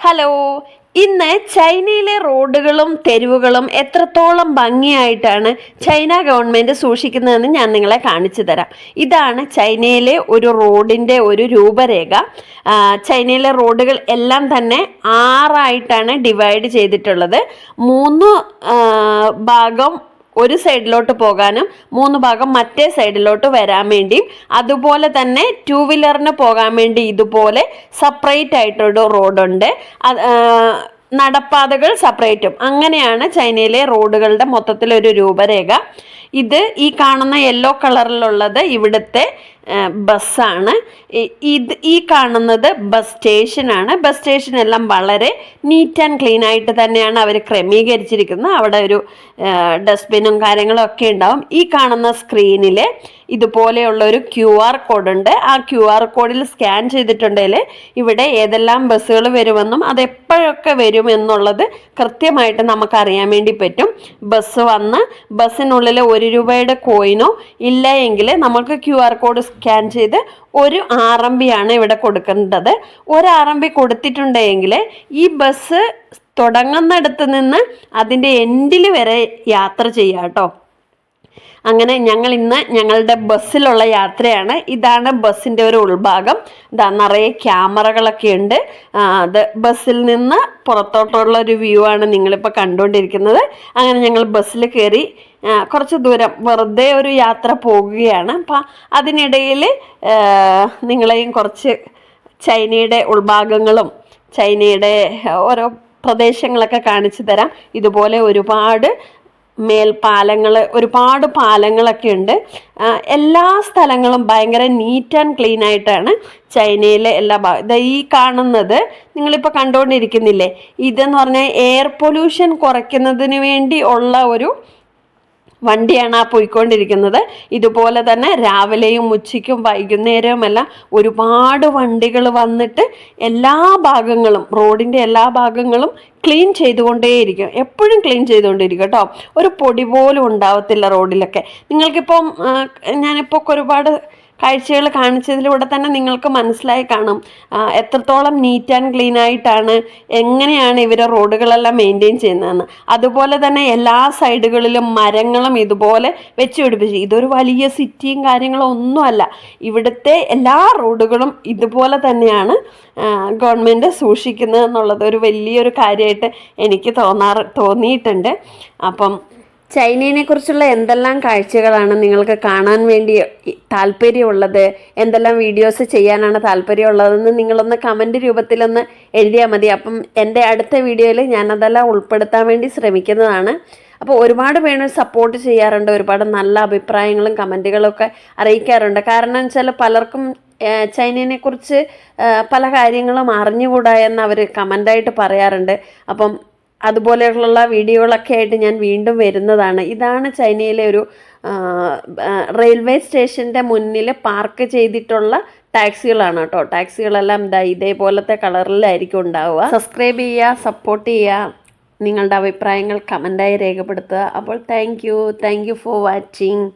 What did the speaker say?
Hello ഇന്ന് ചൈനയിലെ റോഡുകളും തെരുവുകളും എത്രത്തോളം ഭംഗിയായിട്ടാണ് ചൈന ഗവൺമെന്റ് സൂക്ഷിക്കുന്നതെന്ന് ഞാൻ നിങ്ങളെ കാണിച്ചു തരാം. ഇതാണ് ചൈനയിലെ ഒരു റോഡിന്റെ ഒരു രൂപരേഖ. ചൈനയിലെ റോഡുകൾ എല്ലാം തന്നെ ആറായിട്ടാണ് ഡിവൈഡ് ചെയ്തിട്ടുള്ളത്. മൂന്ന് ഭാഗം ഒരു സൈഡിലോട്ട് പോകാനും മൂന്ന് ഭാഗം മറ്റേ സൈഡിലോട്ട് വരാൻ വേണ്ടിയും അതുപോലെ തന്നെ ടു വീലറിന് പോകാൻ വേണ്ടി ഇതുപോലെ സെപ്പറേറ്റ് ആയിട്ടൊരു റോഡുണ്ട് നടപ്പാതകൾ സെപ്പറേറ്റും അങ്ങനെയാണ് ചൈനയിലെ റോഡുകളുടെ മൊത്തത്തിലൊരു രൂപരേഖ. ഇത് ഈ കാണുന്ന യെല്ലോ കളറിലുള്ളത് ഇവിടുത്തെ ബസ്സാണ് ഇത് ഈ കാണുന്നത് ബസ് സ്റ്റേഷനാണ് ബസ് സ്റ്റേഷൻ എല്ലാം വളരെ നീറ്റ് ആൻഡ് ക്ലീൻ ആയിട്ട് തന്നെയാണ് അവർ ക്രമീകരിച്ചിരിക്കുന്നത്. അവിടെ ഒരു ഡസ്റ്റ്ബിനും കാര്യങ്ങളും ഒക്കെ ഉണ്ടാവും. ഈ കാണുന്ന സ്ക്രീനിൽ ഇതുപോലെയുള്ള ഒരു ക്യു ആർ കോഡ് ഉണ്ട്. ആ ക്യു ആർ കോഡിൽ സ്കാൻ ചെയ്തിട്ടുണ്ടെങ്കിൽ ഇവിടെ ഏതെല്ലാം ബസ്സുകൾ വരുമെന്നും അത് എപ്പോഴൊക്കെ വരുമെന്നുള്ളത് കൃത്യമായിട്ട് നമുക്കറിയാൻ വേണ്ടി പറ്റും. ബസ് വന്ന് ബസ്സിനുള്ളിൽ ഒരു രൂപയുടെ കോയിനോ ഇല്ല എങ്കിൽ നമുക്ക് ക്യു ആർ കോഡ് സ്കാൻ ചെയ്ത് ഒരു ആർ എം ബി ആണ് ഇവിടെ കൊടുക്കേണ്ടത്. ഒരു ആർ എം ബി കൊടുത്തിട്ടുണ്ടെങ്കിൽ ഈ ബസ് തുടങ്ങുന്നിടത്ത് നിന്ന് അതിന്റെ എൻഡിൽ വരെ യാത്ര ചെയ്യാം കേട്ടോ. അങ്ങനെ ഞങ്ങൾ ഇന്ന് ഞങ്ങളുടെ ബസ്സിലുള്ള യാത്രയാണ്. ഇതാണ് ബസ്സിന്റെ ഒരു ഉൾഭാഗം. ഇതാ നിറയെ ക്യാമറകളൊക്കെ ഉണ്ട്. അത് ബസ്സിൽ നിന്ന് പുറത്തോട്ടുള്ള ഒരു വ്യൂ ആണ് നിങ്ങളിപ്പോൾ കണ്ടുകൊണ്ടിരിക്കുന്നത്. അങ്ങനെ ഞങ്ങൾ ബസ്സിൽ കയറി കുറച്ച് ദൂരം വെറുതെ ഒരു യാത്ര പോകുകയാണ്. അപ്പം അതിനിടയിൽ നിങ്ങളെയും കുറച്ച് ചൈനയുടെ ഉൾഭാഗങ്ങളും ചൈനയുടെ ഓരോ പ്രദേശങ്ങളൊക്കെ കാണിച്ചു തരാം. ഇതുപോലെ ഒരുപാട് മേൽപ്പാലങ്ങൾ ഒരുപാട് പാലങ്ങളൊക്കെ ഉണ്ട്. എല്ലാ സ്ഥലങ്ങളും ഭയങ്കര നീറ്റ് ആൻഡ് ക്ലീൻ ആയിട്ടാണ് ചൈനയിലെ എല്ലാ ഭാഗം ഈ കാണുന്നത് നിങ്ങളിപ്പോൾ കണ്ടുകൊണ്ടിരിക്കുന്നില്ലേ ഇതെന്ന് പറഞ്ഞാൽ എയർ പൊല്യൂഷൻ കുറയ്ക്കുന്നതിന് വേണ്ടി ഉള്ള ഒരു വണ്ടിയാണ് ആ പോയിക്കൊണ്ടിരിക്കുന്നത്. ഇതുപോലെ തന്നെ രാവിലെയും ഉച്ചയ്ക്കും വൈകുന്നേരവും എല്ലാം ഒരുപാട് വണ്ടികൾ വന്നിട്ട് എല്ലാ ഭാഗങ്ങളും റോഡിന്റെ എല്ലാ ഭാഗങ്ങളും ക്ലീൻ ചെയ്തുകൊണ്ടേയിരിക്കും. എപ്പോഴും ക്ലീൻ ചെയ്തുകൊണ്ടിരിക്കും കേട്ടോ. ഒരു പൊടി പോലും ഉണ്ടാവത്തില്ല റോഡിലൊക്കെ. നിങ്ങൾക്കിപ്പം ഞാനിപ്പോൾ ഒരുപാട് കാഴ്ചകൾ കാണിച്ചതിലൂടെ തന്നെ നിങ്ങൾക്ക് മനസ്സിലായി കാണും. എത്രത്തോളം നീറ്റ് ആൻഡ് ക്ലീൻ ആയിട്ടാണ് എങ്ങനെയാണ് ഇവർ റോഡുകളെല്ലാം മെയിന്റെയിൻ ചെയ്യുന്നതെന്ന്. അതുപോലെ തന്നെ എല്ലാ സൈഡുകളിലും മരങ്ങളും ഇതുപോലെ വെച്ച് പിടിപ്പിച്ച് ഇതൊരു വലിയ സിറ്റിയും കാര്യങ്ങളും ഒന്നുമല്ല. ഇവിടുത്തെ എല്ലാ റോഡുകളും ഇതുപോലെ തന്നെയാണ് ഗവൺമെന്റ് സൂക്ഷിക്കുന്നത് എന്നുള്ളത് ഒരു വലിയൊരു കാര്യമായിട്ട് എനിക്ക് തോന്നാറ് തോന്നിയിട്ടുണ്ട്. അപ്പം ചൈനയെ കുറിച്ചുള്ള എന്തെല്ലാം കാഴ്ചകളാണ് നിങ്ങൾക്ക് കാണാൻ വേണ്ടി താല്പര്യമുള്ളത്? എന്തെല്ലാം വീഡിയോസ് ചെയ്യാനാണ് താല്പര്യമുള്ളതെന്ന് നിങ്ങളൊന്ന് കമന്റ് രൂപത്തിലൊന്ന് എഴുതിയാൽ മതി. അപ്പം എന്റെ അടുത്ത വീഡിയോയിൽ ഞാനതെല്ലാം ഉൾപ്പെടുത്താൻ വേണ്ടി ശ്രമിക്കുന്നതാണ്. അപ്പോൾ ഒരുപാട് പേര് സപ്പോർട്ട് ചെയ്യാറുണ്ട്. ഒരുപാട് നല്ല അഭിപ്രായങ്ങളും കമന്റുകളും ഒക്കെ അറിയിക്കാറുണ്ട്. കാരണം വെച്ചാൽ പലർക്കും ചൈനയെക്കുറിച്ച് പല കാര്യങ്ങളും അറിഞ്ഞുകൂടാ എന്ന് അവർ കമന്റായിട്ട് പറയാറുണ്ട്. അപ്പം അതുപോലെയുള്ള വീഡിയോകളൊക്കെ ആയിട്ട് ഞാൻ വീണ്ടും വരുന്നതാണ്. ഇതാണ് ചൈനയിലെ ഒരു റെയിൽവേ സ്റ്റേഷന്റെ മുന്നിൽ പാർക്ക് ചെയ്തിട്ടുള്ള ടാക്സികളാണ് കേട്ടോ. ടാക്സികളെല്ലാം ഇതാ ഇതേപോലത്തെ കളറിലായിരിക്കും ഉണ്ടാവുക. സബ്സ്ക്രൈബ് ചെയ്യുക സപ്പോർട്ട് ചെയ്യുക നിങ്ങളുടെ അഭിപ്രായങ്ങൾ കമന്റായി രേഖപ്പെടുത്തുക. അപ്പോൾ thank you. Thank you for watching.